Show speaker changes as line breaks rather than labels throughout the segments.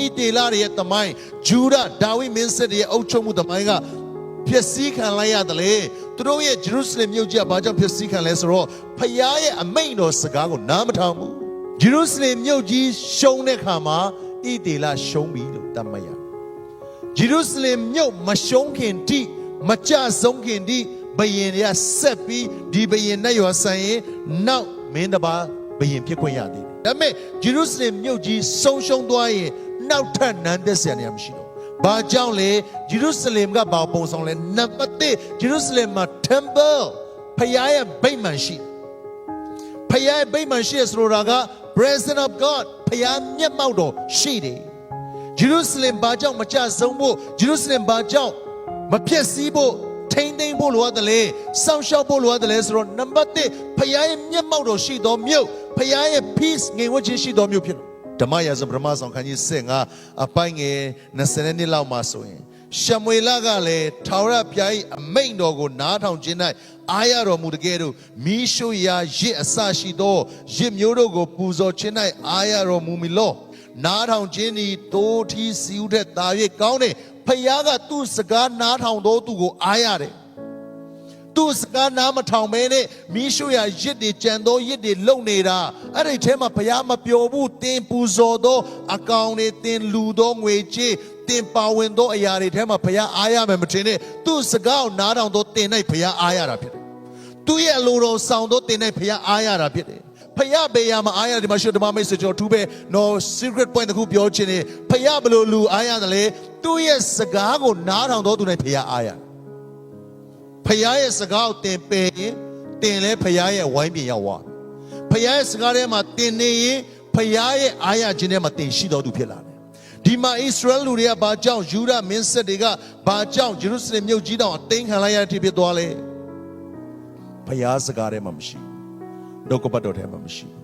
ဣတေလရဲ့တမိုင်းဂျူဒဒါဝိမင်းဆက်ရဲ့အုပ်ချုပ်မှုတမိုင်းကဖြစ်စည်းခံလိုက်ရတယ်လေသူတို့ရဲ့ဂျေရုဆလင်မြို့ကြီးကဘာကြောင့်ဖြစ်စည်းခံလဲဆိုတော့ဖခင်ရဲ့အမိန့်တော်စကားကိုနားမထောင်ဘူးဂျေရုဆလင်မြို့ကြီးရှုံးတဲ့ခါမှာဣတေလရှုံးပြီလို့တတ်မှတ်ရဂျေရုဆလင်မြို့မရှုံးခင်တိမကြဆုံးခင်တိဘယင်တွေကဆက်ပြီးဒီဘယင်နဲ့ရောဆိုင်ရင်နောက်မင်းတစ်ပါးဘယင်ဖြစ်ခွင့်ရသေးတယ်ဒါပေမဲ့ဂျေရုဆလင်မြို့ကြီးဆုံးရှုံးသွားရင် နောက်ထပ်နန်းသက်စရာနေရာမရှိတော့ဘူးဘာကြောင့်လဲဂျေရုဆလင်ကဘာပုံဆောင်လဲနံပါတ်1ဂျေရုဆလင်မှာ temple ဖခင်ရဲ့ဗိမာန်ရှိတယ်ဖခင်ရဲ့ဗိမာန်ရှိရဆိုတာက presence of God ဖခင်မျက်မှောက်တော်ရှိတယ်ဂျေရုဆလင်ဘာကြောင့်မကြဆုံးဖို့ဂျေရုဆလင်ဘာကြောင့်မဖြစ်စည်းဖို့ထိမ့်သိမ့်ဖို့လိုရတယ်လေစောင့်ရှောက်ဖို့လိုရတယ်လေဆိုတော့နံပါတ်1ဖခင်ရဲ့မျက်မှောက်တော်ရှိတော်မြို့ဖခင်ရဲ့ peace ငြိမ်ဝှက်ခြင်းရှိတော်မြို့ဖြစ်တယ် ဓမ္မရာဇပရမဆောင်ခန်းကြီး15အပိုင်းငယ်20နှစ်လောက်မှာဆိုရင်ရှမွေလကလည်းထာဝရဘုရား၏အမိန့်တော်ကိုနားထောင်ခြင်း၌အာရတော်မူတကယ်တော့မိရှုရာရစ်အစရှိသောရစ်မျိုးတို့ကို ပူဇော်ခြင်း၌အာရတော်မူမီလောနားထောင်ခြင်းသည်တိုးထီးစီဦးတဲ့တာ၍ကောင်းတယ်ဖခင်ကသူ့စကားနားထောင်တော်သူကိုအားရတယ် သူ့စကားနားမထောင်မဲနဲ့မီးရှို့ရရစ်တွေကြံသောရစ်တွေလုံနေတာအဲ့ဒီထဲမှာဘုရားမပျော်ဘူးတင်ပူဇော်သောအကောင်တွေတင်လူသောငွေကြေးတင်ပါဝင်သောအရာတွေထဲမှာဘုရားအားရမယ်မထင်နဲ့သူ့စကားကိုနားထောင်သောတင်၌ဘုရားအားရတာဖြစ်တယ်သူ့ရဲ့အလိုတော်ဆောင်သောတင်၌ဘုရားအားရတာဖြစ်တယ်ဖယားဘေးရမှာအားရဒီမှာရှိဓမ္မမိတ်ဆွေကျွန်တော်ထူးပဲနော် secret point တစ်ခုပြောချင်တယ်ဖယားဘယ်လိုလူအားရတယ်လဲသူ့ရဲ့စကားကိုနားထောင်သောသူ၌ဖယားအားရတယ် ဖခင်ရဲ့စကားကိုတင်ပယ်ရင်တင်လဲဖခင်ရဲ့ဝိုင်းပြင်ရောက်သွားဖခင်ရဲ့စကားထဲမှာတင်နေရင်ဖခင်ရဲ့အားရခြင်းထဲမှာတင်ရှိတော်သူဖြစ်လာတယ်ဒီမှာဣသရေလလူတွေကဘာကြောင့်ယူဒမင်းဆက်တွေကဘာကြောင့်ဂျေရုဆလင်မြို့ကြီးတောင်အသိမ်းခံလိုက်ရတဲ့အထိဖြစ်သွားလဲဖခင်စကားထဲမှာမရှိဘူးနှုတ်ကပတ်တော်ထဲမှာမရှိဘူး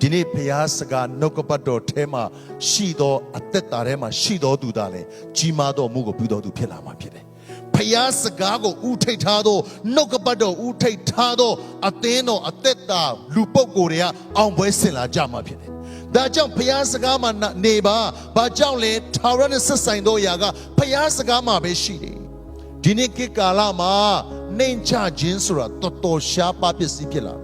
ဒီနေ့ဖျားစကားနှုတ်ကပတ်တော်ထဲမှာရှိသောအသက်တာထဲမှာရှိသောသူသားလဲကြီးမားသောမှုကိုပြုတော်သူဖြစ်လာမှာဖြစ်တယ်။ ဖျားစကားကိုဥထိတ်ထားသောနှုတ်ကပတ်တော်ဥထိတ်ထားသောအသင်းတော်အသက်တာလူပုဂ္ဂိုလ်တွေကအောင်ပွဲဆင်လာကြမှာဖြစ်တယ်။ဒါကြောင့်ဖျားစကားမှာနေပါ။ဘာကြောင့်လဲထာဝရနဲ့ဆက်ဆိုင်သောအရာကဖျားစကားမှာပဲရှိတယ်။ဒီနေ့ခေတ်ကာလမှာနှိမ်ချခြင်းဆိုတာတော်တော်ရှားပါပစ္စည်းဖြစ်လာတယ်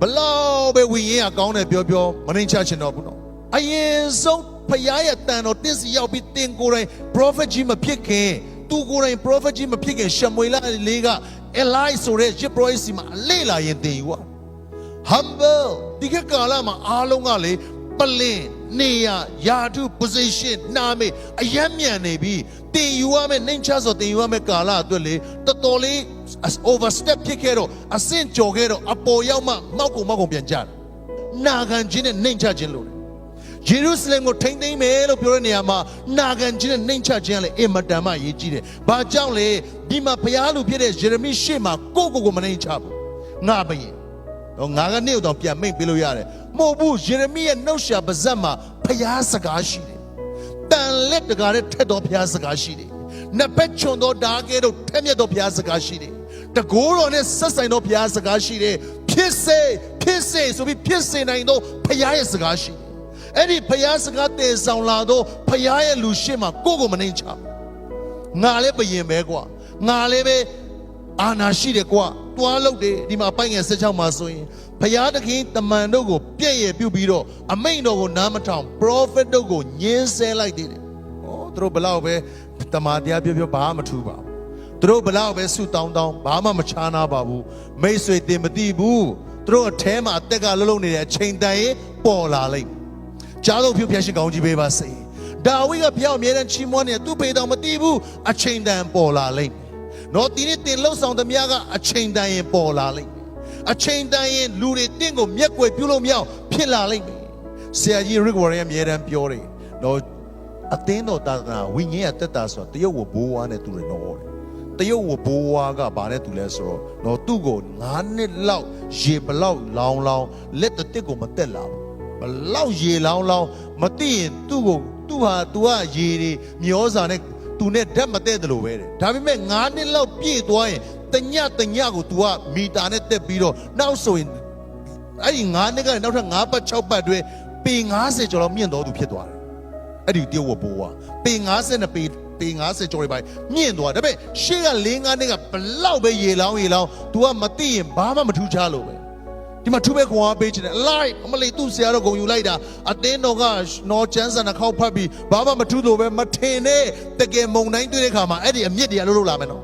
ဘလောက်ပဲဝိညာဉ်ကကောင်းတယ်ပြောပြောမနှိမ်ချချင်တော့ဘူးနော်အရင်ဆုံးဖခင်ရဲ့တန်တော်တင်းစီရောက်ပြီးတင်ကိုယ်တိုင် prophet ကြီးမဖြစ်ခင် သူကိုယ်တိုင် prophet ကြီးမဖြစ်ခင်ရှမွေလလေးက Eli ဆိုတဲ့ Jip Roy စီမှာအလေ့လာရင်တင်ယူอ่ะ humble ဒီကကာလမှာအားလုံးကလေပလင်နေရယာထု position နာမေအယမ်းမြန်နေပြီတင်ယူရမယ်နှိမ်ချဆိုတင်ယူရမယ်ကာလအတွက်လေတော်တော်လေး overstep ဖြစ်ခဲ့တော့အဆင့်ကျော်ခဲ့တော့အပေါ်ရောက်မှမောက်ကုံမောက်ကုံပြန်ကြတယ်နာခံခြင်းနဲ့နှိမ်ချခြင်းလို့လေ ယေရုရှလင်ကိုထိမ့်သိမ်းမယ်လို့ပြောတဲ့နေရာမှာနာခံခြင်းနဲ့နှိမ်ချခြင်းကလည်းအင်မတန်မှအရေးကြီးတယ်။ဘာကြောင့်လဲဒီမှာဘုရားလူဖြစ်တဲ့ယေရမိရှေ့မှာကိုယ့်ကိုယ်ကိုမနှိမ်ချဘူး။ငါဘယင်တော့ငါကနေ့တော့ပြန်မိတ်ပေးလို့ရတယ်မဟုတ်ဘူးယေရမိရဲ့နှုတ်ရှာပါဇက်မှာဖျားစကားရှိတယ်တန်လက်တကားနဲ့ထက်တော်ဖျားစကားရှိတယ်နဘက်ချွန်တော်ဓာကဲတို့ထက်မြက်တော်ဖျားစကားရှိတယ်တကိုးတော်နဲ့ဆက်ဆိုင်တော်ဖျားစကားရှိတယ်ဖြစ်စေဖြစ်စေဆိုပြီးဖြစ်စေနိုင်သောဖျားရဲ့စကားရှိတယ် အဲ့ဒီဖျားစကားတည်ဆောင်လာသောဖျားရဲ့လူရှင်းမှာကိုယ့်ကိုမနှိမ်ချဘူးငါလည်းဘယင်ပဲကွာငါလည်းပဲအာနာရှိတယ်ကွာတွားလို့တယ်ဒီမှာပိုင်ငယ်16မှာဆိုရင်ဘုရားသခင်တမန်တို့ကိုပြည့်ရပြုတ်ပြီးတော့အမိန့်တော်ကိုနားမထောင် prophet တို့ကိုညှင်းဆဲလိုက်သေးတယ်။ဩသူတို့ဘလောက်ပဲတမန်တရားပြောပြောဘာမှမထူးပါဘူး။သူတို့ဘလောက်ပဲဆုတောင်းတောင်းဘာမှမချားနာပါဘူး။မိတ်ဆွေတင်မသိဘူး။သူတို့အထဲမှာအသက်ကလှုပ်လှုပ်နေတဲ့အချိန်တန်ရင်ပေါ်လာလိမ့်မယ်။ ကြားလို့ဖြုတ်ဖျက်ရှင်ကောင်းကြီးပေးပါစေ။ဒါဝိဒ်ကဘုရားအမြဲတမ်းချီးမွမ်းနေတယ်သူဖေတော်မသိဘူးအချိန်တန်ပေါ်လာလိမ့်မယ်။နော်ဒီနေ့တင်လှုပ်ဆောင်သမျှကအချိန်တန်ရင်ပေါ်လာလိမ့်မယ်အချိန်တန်ရင်လူတွေတင့်ကိုမျက်ကွယ်ပြုလို့မရအောင်ဖြစ်လာလိမ့်မယ်ဆရာကြီး Rick Warren အမြဲတမ်းပြောတယ်နော်အသင်းတော်တာသနာဝိညာဉ်ရဲ့တက်တာဆိုတော့တရုတ်ဝဘိုးဝါနဲ့တူတယ်နော်တဲ့တရုတ်ဝဘိုးဝါကဘာနဲ့တူလဲဆိုတော့နော်သူ့ကို9နှစ်လောက်ရေဘလောက်လောင်းလောင်းလက်တစ်တစ်ကိုမတက်လာဘူး ဘလောက်ရေလောင်းလောင်းမသိရင်သူ့ကိုသူ့ဟာ तू ကရေတွေမျောစာနဲ့သူနဲ့ဓာတ်မတဲ့တယ်လို့ပဲတဲ့ဒါပေမဲ့9နှစ်လောက်ပြည့်သွားရင်တညတညကို तू ကမီတာနဲ့တက်ပြီးတော့နောက်ဆိုရင်အဲ့ဒီ9နှစ်ကနေနောက်ထပ်9ပတ်6ပတ်တွဲပေ90ကျော်လောက်မြင့်တော်သူဖြစ်သွားတယ် အဲ့ဒီtiêuဝတ်ဘိုးကပေ90နဲ့ပေပေ90ကျော်တွေပိုင်းမြင့်သွားဒါပေမဲ့ရှေ့က၄၅နှစ်ကဘလောက်ပဲရေလောင်းရေလောင်း तू ကမသိရင်ဘာမှမထူးခြားလို့ပဲ ဒီမှာထူးပဲခွန်အားပေးချင်တယ်အလိုက်အမလေးသူ့ဆရာတော့ဂုံယူလိုက်တာအတင်းတော်ကနော်ချမ်းစံနှာခေါက်ဖတ်ပြီးဘာမှမထူးလို့ပဲမထင်နဲ့တကယ်မုံတိုင်းတွေ့တဲ့ခါမှာအဲ့ဒီအမြင့်တရားလို့လို့လာမယ်နော်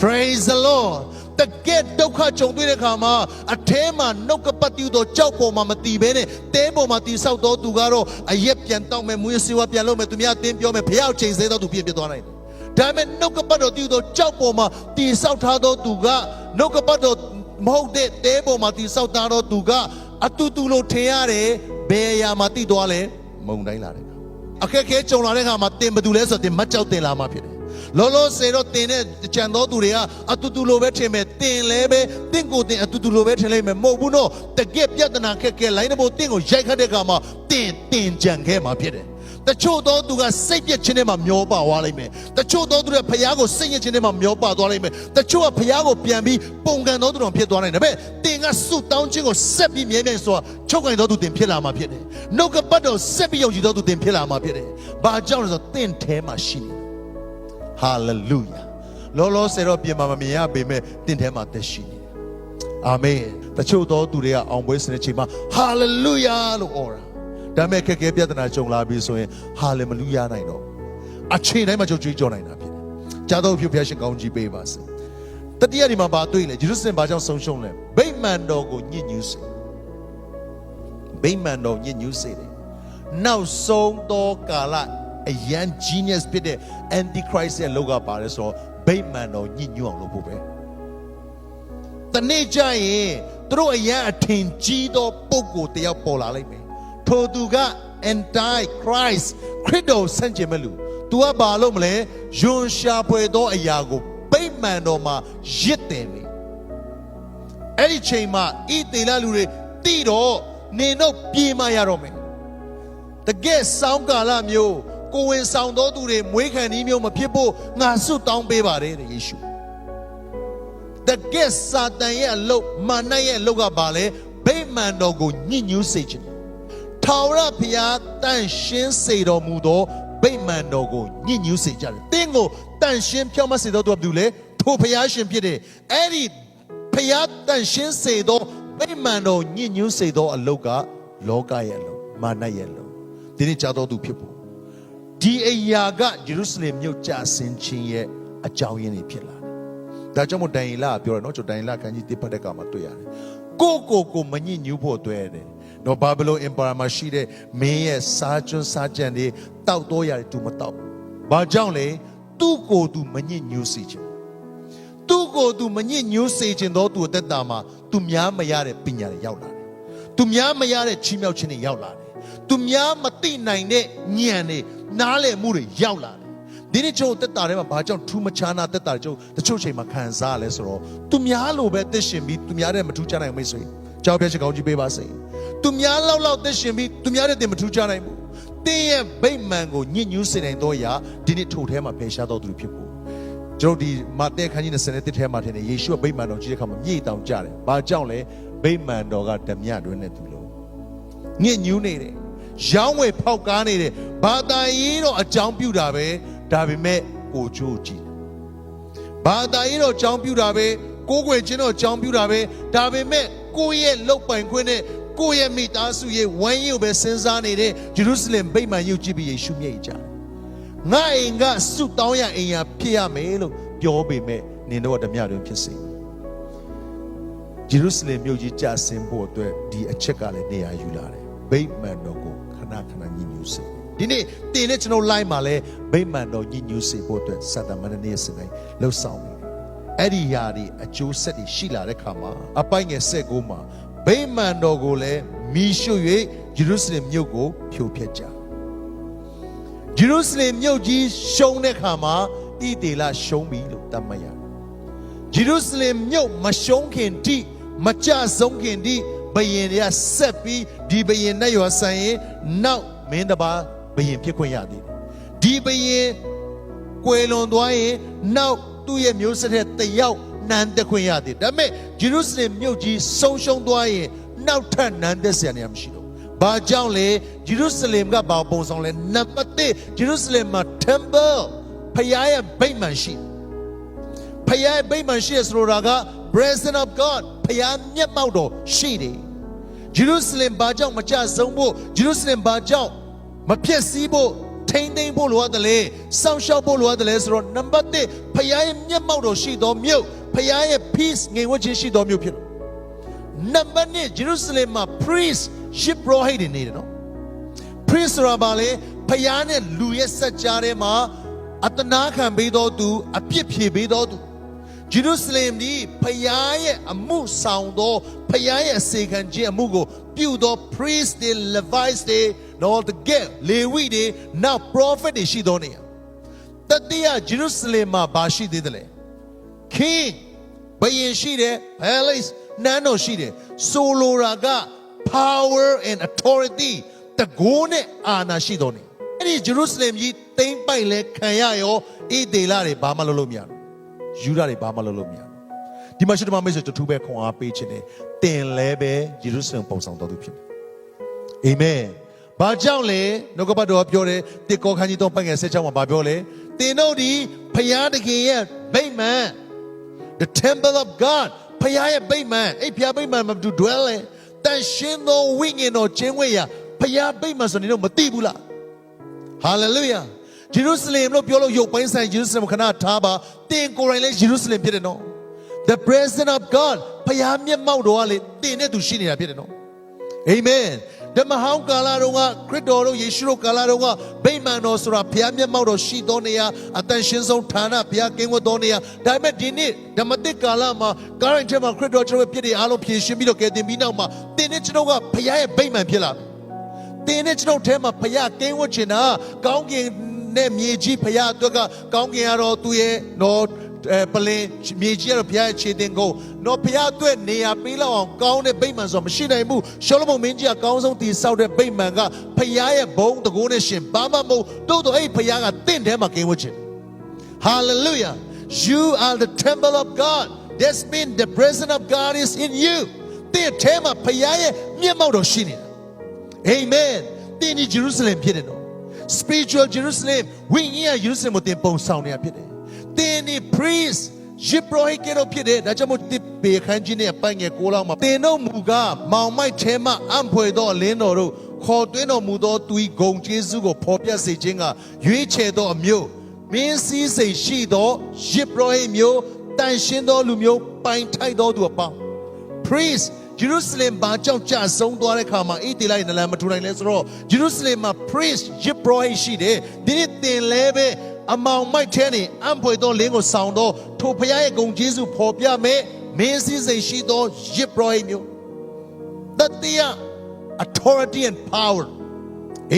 praise the lord တကယ်ဒုက္ခကြုံတွေ့တဲ့ခါမှာအထဲမှာနှုတ်ကပတ်တူသောကြောက်ပေါ်မှာမတည်ဘဲနဲ့တဲပေါ်မှာတည်ဆောက်တော်သူကတော့အရက်ပြန်တောက်မယ်မွေးစေဝါပြန်လုပ်မယ်သူများအတင်းပြောမယ်ဖျောက်ချိန်စေတော်သူပြည့်ပြသွားနိုင်တယ်ဒါပေမဲ့နှုတ်ကပတ်တော်တူသောကြောက်ပေါ်မှာတည်ဆောက်ထားသောသူကနှုတ်ကပတ်တော် မဟုတ်တဲ့တဲပေါ်မှာတည်ဆောက်ထားသောသူကအတူတူလို့ထင်ရတယ်ဘယ်အရာမှာတည်သွားလဲမုံတိုင်းလာတယ်အခက်အခဲကြုံလာတဲ့ခါမှာတင်ဘယ်သူလဲဆိုတော့တင်မကြောက်တင်လာမှဖြစ်တယ်လောလောဆယ်တော့တင်တဲ့ကြံတော်သူတွေကအတူတူလိုပဲထင်မယ်တင်လဲပဲတင့်ကိုတင်အတူတူလိုပဲထင်လိုက်မယ်မဟုတ်ဘူးနော်တကယ်ပြဿနာခက်ခဲလိုင်းတဲ့ဘို့တင့်ကိုရိုက်ခတ်တဲ့အခါမှာတင်တင်ကြံခဲ့မှာဖြစ်တယ် တချို့သောသူကစိတ်ပြက်ခြင်းထဲမှာမျောပါသွားလိမ့်မယ်တချို့သောသူတွေဖယားကိုစိတ်ညစ်ခြင်းထဲမှာမျောပါသွားလိမ့်မယ်တချို့ကဖယားကိုပြန်ပြီးပုံကန်သောသူတော်ဖြစ်သွားနိုင်တယ်ဒါပေမဲ့တင်ကစွတ်တောင်းခြင်းကိုဆက်ပြီးမြဲမြဲဆိုတာချုပ်ကင်သောသူတင်ဖြစ်လာမှာဖြစ်တယ်နှုတ်ကပတ်တော်ဆက်ပြီးယုံကြည်သောသူတင်ဖြစ်လာမှာဖြစ်တယ်ဘာကြောင့်လဲဆိုတော့တင့်ထဲမှာရှိနေတယ်ဟာလေလုယာလောလောဆယ်တော့ပြင်မှာမမြင်ရပေမဲ့တင့်ထဲမှာသက်ရှိနေတယ်အာမင်တချို့သောသူတွေကအောင်ပွဲစတဲ့ချိန်မှာဟာလေလုယာလို့អော်တာ ဒါပေမဲ့ခက်ခဲပြဿနာကြုံလာပြီဆိုရင်ဟာလေမလုယာနိုင်တော့အချိန်တိုင်းမှာကြုံကြွေးကြော်နိုင်တာဖြစ်တယ်ကြာတော့ပြုဖျားရှင်ကောင်းကြီးပေးပါစေတတိယဒီမှာဘာတွေ့လဲယေရုရှလင်ဘာကြောင့်ဆုံးရှုံးလဲဗိမာန်တော်ကိုညှဉ်းညူးစေဗိမာန်တော်ညှဉ်းညူးစေတယ်နောက်ဆုံးသောကာလအရန် genius ဖြစ်တဲ့ antichrist ရဲ့လောကပါတယ်ဆိုတော့ဗိမာန်တော်ညှဉ်းညူးအောင်လုပ်ဖို့ပဲတနေ့ကျရင်သူတို့အရန်အထင်ကြီးသောပုဂ္ဂိုလ်တစ်ယောက်ပေါ်လာလိမ့်မယ် ထိုသူက antichrist ခရစ်တော်ဆန့်ကျင်မဲ့လူ तू ကဘာလို့မလဲယွန်ရှာဖွေသောအရာကိုဗိမာန်တော်မှာရစ်တယ်လေအဲ့ဒီချိန်မှာဣသေလလူတွေတိတော့နင်တို့ပြေးမရတော့မယ်တကယ်စောင်းကာလမျိုးကိုဝင်ဆောင်တော်သူတွေမွေးခံဤမျိုးမဖြစ်ဖို့ငါဆုတောင်းပေးပါတယ်တဲ့ယေရှုတကယ်စာတန်ရဲ့အလုပ်မာနရဲ့အလုပ်ကဘာလဲဗိမာန်တော်ကိုညှဉ်းညူးစေခြင်း ထာဝရဘုရားတန်ရှင်းစေတော်မူသောဗိမာန်တော်ကိုညှဉ်းညူးစေကြတယ်တင်းကိုတန်ရှင်းဖြောင့်မတ်စေတော်သူကဘာလို့လဲထိုဘုရားရှင်ဖြစ်တယ်အဲ့ဒီဖျားတန်ရှင်းစေသောဗိမာန်တော်ညဉ့်ညွှန်းစေသောအလုတ်ကလောကရဲ့အလုတ်မာနရဲ့အလုတ်ဒီနေ့ကြားတော်သူဖြစ်ဖို့ဒီအရာကယေရုရှလင်မြို့ကြာဆင်းခြင်းရဲ့အကြောင်းရင်းတွေဖြစ်လာတယ်ဒါကြောင့်မို့ဒံယေလကပြောတယ်နော်ကျွန်တော်ဒံယေလခန်းကြီးတစ်ဖက်တက်ကမှာတွေ့ရတယ်ကိုကိုကိုမညဉ့်ညူးဖို့တွေ့ရတယ် နော်ဘာဘလုန်အင်ပါယာမှာရှိတဲ့မင်းရဲ့စားကျွန်းစားကြံတွေတောက်တော့ရတယ်သူမတောက်ဘူးဘာကြောင့်လဲသူ့ကိုယ်သူမညဉ့်ညူးစေခြင်းသူ့ကိုယ်သူမညစ်ညူးစေခြင်းသောသူအသက်တာမှာသူများမရတဲ့ပညာတွေရောက်လာတယ်။သူများမရတဲ့ချီးမြှောက်ခြင်းတွေရောက်လာတယ်။သူများမသိနိုင်တဲ့ဉာဏ်တွေနားလည်မှုတွေရောက်လာတယ်။ဒီနေ့ကျွန်တော်သက်တာထဲမှာဘာကြောင့်ထူးမခြားနာသက်တာတွေကျွန်တော်တချို့ချိန်မှာခံစားရလဲဆိုတော့သူများလိုပဲသက်ရှင်ပြီးသူများတဲ့မထူးခြားနိုင်မိတ်ဆွေ။ ကြောက်ပြချက်ကောင်းကြီးပေးပါစေ။သူများလောက်လောက်သက်ရှင်ပြီးသူများတဲ့တင်မထူးခြားနိုင်ဘူး။တင်းရဲ့ဗိမာန်ကိုညစ်ညူးစေနိုင်သောအရာဒီနေ့ထိုထဲမှာဖယ်ရှားတော်သူတွေဖြစ်ဖို့ကျွန်တော်ဒီမာတဲခန်းကြီး20တစ်ထဲမှာထင်တယ်ယေရှုကဗိမာန်တော်ကြီးတဲ့ခါမှာမြေတောင်ကြတယ်။ဘာကြောင့်လဲဗိမာန်တော်ကဓမြတွင်နဲ့သူလို့ညစ်ညူးနေတယ်။ရောင်းဝယ်ဖောက်ကားနေတယ်။ဘာသာရေးတော့အကြောင်းပြုတာပဲဒါပေမဲ့ကိုချိုးကြည့်။ဘာသာရေးတော့အကြောင်းပြုတာပဲကိုးကွယ်ခြင်းတော့အကြောင်းပြုတာပဲဒါပေမဲ့ ကိုယ့်ရဲ့လောက်ပိုင်ခွင့်နဲ့ကိုယ့်ရဲ့မိသားစုရဲ့ဝမ်းရည်ကိုပဲစဉ်းစားနေတဲ့ဂျေရုဆလင်ဗိမာန်ရုပ်ကြည့်ပြီးယေရှုမြတ်ကြတယ်။ငါအိမ်ကဆုတောင်းရအိမ်ရဖြစ်ရမယ်လို့ပြောပေမဲ့နင်တို့ကဓမြတွင်ဖြစ်စေဂျေရုဆလင်မြို့ကြီးကြာဆင်းဖို့အတွက်ဒီအချက်ကလည်းနေရာယူလာတယ်ဗိမာန်တော်ကိုခဏခဏညှဉ်းညူးစေဒီနေ့တင်နဲ့ကျွန်တော် line မှာလဲဗိမာန်တော်ညှဉ်းညူးစေဖို့အတွက်စတမန်နဲ့စနေလှုပ်ဆောင်နေတယ် အဲ့ဒီຢာတွေအကျိုးဆက်တွေရှိလာတဲ့ခါမှာအပိုင်ငယ်ဆက်ကိုမှာဗိမာန်တော်ကိုလည်းမိရှု၍ဂျေရုဆလင်မြို့ကိုဖြိုဖျက်ကြဂျေရုဆလင်မြို့ကြီးရှုံးတဲ့ခါမှာဣတေလရှုံးပြီလို့သတ်မှတ်ရတယ်။ဂျေရုဆလင်မြို့မရှုံးခင်တိမကြဆုံးခင်တိဘယင်တွေကဆက်ပြီးဒီဘယင်နဲ့ရောဆိုင်ရင်နောက်မင်းတစ်ပါးဘယင်ဖြစ်ခွင့်ရသေးတယ်။ဒီဘယင်ကွယ်လွန်သွားရင်နောက် သူ့ရဲ့မျိုးဆက်တဲ့တယောက်နန်းတက်ခွင့်ရသေးတယ်။ဒါပေမဲ့ဂျေရုဆလင်မြို့ကြီးဆုံးရှုံးသွားရင်နောက်ထပ်နန်းတက်စရာနေရာမရှိတော့ဘူး။ဘာကြောင့်လဲဂျေရုဆလင်ကဘာပုံဆောင်လဲနံပါတ်1ဂျေရုဆလင်မှာ temple ဖခင်ရဲ့ဗိမာန်ရှိတယ်ဖခင်ရဲ့ဗိမာန်ရှိရဆိုတော့က presence of God ဖခင်မျက်မှောက်တော်ရှိတယ်ဂျေရုဆလင်ဘာကြောင့်မကြဆုံးဖို့ဂျေရုဆလင်ဘာကြောင့်မဖြစ်စည်းဖို့ ထိမ့်သိမ့်ဖို့လိုအပ်တယ်လေစောင့်ရှောက်ဖို့လိုအပ်တယ်လေဆိုတော့နံပါတ်1ဖခင်ရဲ့မျက်မှောက်တော်ရှိတော်မြို့ဖခင်ရဲ့ peace ငြိမ်ဝှက်ခြင်းရှိတော်မြို့ဖြစ်တယ်နံပါတ်2ဂျေရုဆလင်မှာ priest ship rohit တွေနေတယ်နော် priest ဆိုတာဘာလဲဖျားနဲ့လူရဲ့စัจ जा ထဲမှာအတနာခံပေးတော်သူအပြစ်ဖြေပေးတော်သူ ဂျေရုဆလင်ဒီဖျားရဲ့အမှုဆောင်သောဖျားရဲ့အစေခံခြင်းအမှုကို ပြုတော် priest တွေ levites တွေတော့တကယ်လေဝိတွေနောက် prophet တွေရှိတော်နေရတတိယဂျေရုဆလင်မှာဘာရှိသေးတယ်လဲ king ဘယင်ရှိတယ် palace နန်းတော်ရှိတယ်ဆိုလိုတာက power and authority တကိုးနဲ့အာဏာရှိတော်နေအဲ့ဒီဂျေရုဆလင်ကြီးတိမ့်ပိုက်လဲခံရရောဣဒေလတွေဘာမှလုပ်လို့မရဘူး ယူဒတွေဘာမှလုပ်လို့မရဘူးဒီမှာရှိတဲ့မမိတ်ဆွေတထူးပဲခွန်အားပေးခြင်းနဲ့တင်လဲပဲဂျေရုဆလင်ပုံဆောင်တော်သူဖြစ်တယ်အာမင်ဘာကြောင့်လဲနှုတ်ကပတ်တော်ကပြောတယ်တေကောခန်းကြီးတော့ပတ်ငယ်ဆက်ချောင်းမှာဘာပြောလဲတင်တို့ဒီဖျားတခင်ရဲ့ဗိမာန် the temple of God ဖခင်ရဲ့ဗိမာန်အဲ့ဖခင်ဗိမာန်မှာသူ dwell လေတန်ရှင်းသောဝိညာဉ်တော်ကျင်းဝဲရာဖခင်ဗိမာန်ဆိုနေတော့မသိဘူးလား hallelujah ဂျေရုဆလင်လို့ပြောလို့ရုပ်ပိုင်းဆိုင်ဂျေရုဆလင်ကိုခဏထားပါတင်ကိုယ်တိုင်လည်းဂျေရုဆလင်ဖြစ်တယ်နော် the presence of God ဖခင်မျက်မှောက်တော်ကလေတင်နဲ့သူရှိနေတာဖြစ်တယ်နော် Amen ဓမ္မဟောင်းကာလတုန်းကခရစ်တော်တို့ယေရှုတို့ကာလတုန်းကဗိမာန်တော်ဆိုတာဘုရားမျက်မှောက်တော်ရှိသောနေရာအတန်ရှင်းဆုံးဌာနဘုရားကင်းဝတ်သောနေရာဒါပေမဲ့ဒီနေ့ဓမ္မတိကာလမှာကာရင်ထဲမှာခရစ်တော်ကျွန်တော်ပြည့်တဲ့အားလုံးဖြည့်ရှင်းပြီးတော့ကယ်တင်ပြီးနောက်မှာတင်းနဲ့ကျွန်တော်ကဘုရားရဲ့ဗိမာန်ဖြစ်လာပြီတင်းနဲ့ကျွန်တော်ထဲမှာဘုရားကင်းဝတ်ချင်တာကောင်းကင် နဲ့မြေကြီးဘုရားအတွက်ကကောင်းကင်ကတော့သူ့ရဲ့တော့အဲပလင်မြေကြီးကတော့ဘုရားရဲ့ခြေတင်ကုန်တော့ဘုရားအတွက်နေရာပေးလောက်အောင်ကောင်းတဲ့ဗိမာန်ဆိုမရှိနိုင်ဘူးရှောလမုန်မင်းကြီးကကောင်းဆုံးတည်ဆောက်တဲ့ဗိမာန်ကဘုရားရဲ့ဘုံတကိုးနဲ့ရှင်ဘာမှမဟုတ်တိုးတော့အဲ့ဘုရားကတင့်ထဲမှာကင်းဝတ်ခြင်း Hallelujah you are the temple of God that's mean the presence of God is in you တင့်ထဲမှာဘုရားရဲ့မျက်မှောက်တော်ရှိနေတာ Amen တင်းဒီ Jerusalem ဖြစ်တယ်နော် spiritual Jerusalem ဝိညာဉ်ရဲ့ Jerusalem ကိုတင်ပုံဆောင်နေတာဖြစ်တယ်တင်းဒီ priest ယေဘရဟိကေတော့ဖြစ်တယ်ဒါကြောင့်မို့တစ်ပေခန်းကြီးနဲ့ပိုင်ငယ်ကိုလောက်မှာတင်တို့မူကမောင်မိုက်ထဲမှာအံဖွေသောလင်းတော်တို့ခေါ်တွင်းတော်မူသောသူ၏ဂုံကျေးဇူးကိုဖော်ပြစေခြင်းကရွေးချယ်သောအမျိုးမင်းစည်းစိမ်ရှိသောယေဘရဟိမျိုးတန်ရှင်းသောလူမျိုးပိုင်ထိုက်သောသူအပေါင်း priest ဂျေရုဆလင်ဘာကြောင့်ကြာဆုံးသွားတဲ့ခါမှာဣတိလိုက်နလန်မထူနိုင်လဲဆိုတော့ဂျေရုဆလင်မှာ priest ယေဘရဟိရှိတယ်ဒီနေ့တင်လဲပဲအမောင်မိုက်ထဲနေအံဖွေသောလင်းကိုဆောင်တော့ထိုဖရားရဲ့ဂုံကျေးဇူးဖော်ပြမယ်မင်းစည်းစိမ်ရှိသောယေဘရဟိမျိုးတတိယ authority and power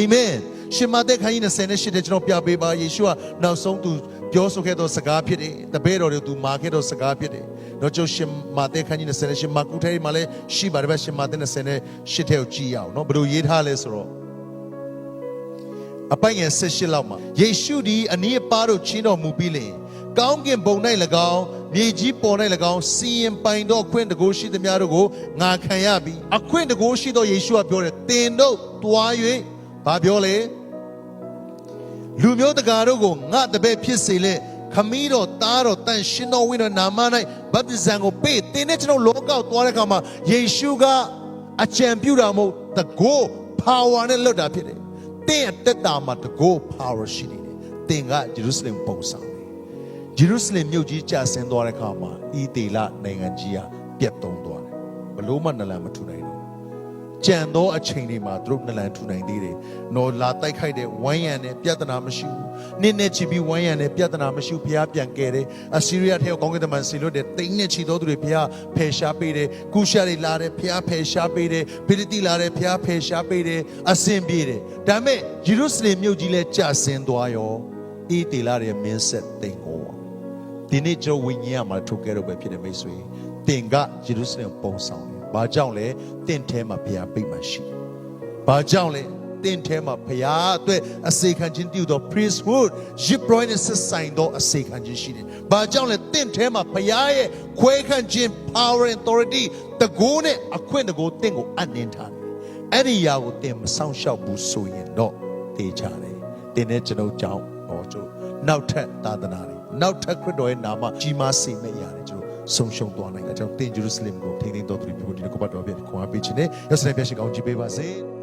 amen ရှင်မသက်ခန်းကြီး20နဲ့8တဲ့ကျွန်တော်ပြပေးပါယေရှုကနောက်ဆုံးသူပြောဆိုခဲ့သောစကားဖြစ်တယ်တပည့်တော်တွေသူမာခဲ့သောစကားဖြစ်တယ် တော့ကျုပ်ရှင်မာသဲခန်းကြီး20နဲ့ရှင်မာကုထဲမှာလည်းရှိပါတယ်ဗျရှင်မာသဲ20နဲ့ရှစ်ထဲကိုကြည့်ရအောင်နော်ဘယ်လိုရေးထားလဲဆိုတော့အပိုင်ငယ်18လောက်မှာယေရှုသည်အနည်းအပါးတို့ချင်းတော်မူပြီးလျှင်ကောင်းကင်ဘုံ၌၎င်းမြေကြီးပေါ်၌၎င်းစီရင်ပိုင်သောအခွင့်တကိုးရှိသမျှတို့ကိုငါခံရပြီအခွင့်တကိုးရှိသောယေရှုကပြောတယ်သင်တို့တွား၍ဘာပြောလဲလူမျိုးတကာတို့ကိုငါတပည့်ဖြစ်စေလက် ခမီးတော်သားတော်တန်ရှင်တော်ဝိညာဉ်နာမ၌ဗတ္တိဇံကိုပေးတင်းနဲ့ကျွန်တော်လောကောက်သွားတဲ့အခါမှာယေရှုကအကြံပြုတာမဟုတ်တကိုး power နဲ့လွတ်တာဖြစ်တယ်။တင်းအသက်တာမှာတကိုး power ရှိနေတယ်။တင်းကဂျေရုဆလင်ပုံဆောင်တယ်။ဂျေရုဆလင်မြို့ကြီးကျဆင်းသွားတဲ့အခါမှာဤတေလနိုင်ငံကြီးကပြတ်သုံးသွားတယ်။ဘလို့မှနလန်မထူနိုင်တော့ ကြံသောအချိန်တွေမှာသူတို့နလန်ထူနိုင်သေးတယ်။နော်လာတိုက်ခိုက်တဲ့ဝိုင်းရံနဲ့ပြဿနာမရှိဘူး။နင်းနဲ့ချီပြီးဝိုင်းရံနဲ့ပြဿနာမရှိဘူး။ဘုရားပြန်ကယ်တယ်။အဆီးရီးယားထဲကိုကောင်းကင်တမန်ဆီလွတ်တယ်။တိန်းနဲ့ချီသောသူတွေဘုရားဖယ်ရှားပေးတယ်။ကုရှာတွေလာတယ်ဘုရားဖယ်ရှားပေးတယ်။ဖိလိတိလာတယ်ဘုရားဖယ်ရှားပေးတယ်။အစင်ပြေတယ်။ဒါပေမဲ့ယေရုရှလင်မြို့ကြီးလည်းကျဆင်းသွားရော။အေးတေလာရဲ့မင်းဆက်တိမ်ကိုဒီနေ့ကျွန်တော်ဝိညာဉ်ကမှထုတ်ခဲ့တော့ပဲဖြစ်တယ်မိတ်ဆွေ။တင်ကယေရုရှလင်ပုံဆောင်တယ်။ ဘာကြောင့်လဲ။တင့်ထဲမှာဘုရားပိတ်မှရှိတယ်။ဘာကြောင့်လဲ။တင့်ထဲမှာဘုရားအတွက်အစေခံခြင်းပြုသော priesthood ရစ်ပရိုင်းနဲ့ဆက်ဆိုင်သောအစေခံခြင်းရှိတယ်။ဘာကြောင့်လဲ။တင့်ထဲမှာဘုရားရဲ့ခွဲခန့်ခြင်း power and authority တကိုးနဲ့အခွင့်တကိုးတင့်ကိုအနှင်းထားတယ်။အဲ့ဒီຢာကိုတင်မဆောင်ရှောက်ဘူးဆိုရင်တော့တေးချတယ်တင်တဲ့ကျွန်တော်ကြောင့်ဟောကျိုးနောက်ထပ်သာသနာတွေနောက်ထပ်ခရစ်တော်ရဲ့နာမကြီးမားစေမဲ့ຢာတွေကျွန်တော် ဆုံးရှုံးသွားနိုင်တယ်ကျွန်တော်တင်ဂျေရုဆလင်ကိုထိန်းသိမ်းတော်သူတွေဖြစ်ဖို့ဒီနေ့ကိုပတ်တော်ပြည့်ခွန်အားပေးခြင်းနဲ့ရစတဲ့ပြည့်ရှိကောင်းကြည်ပေးပါစေ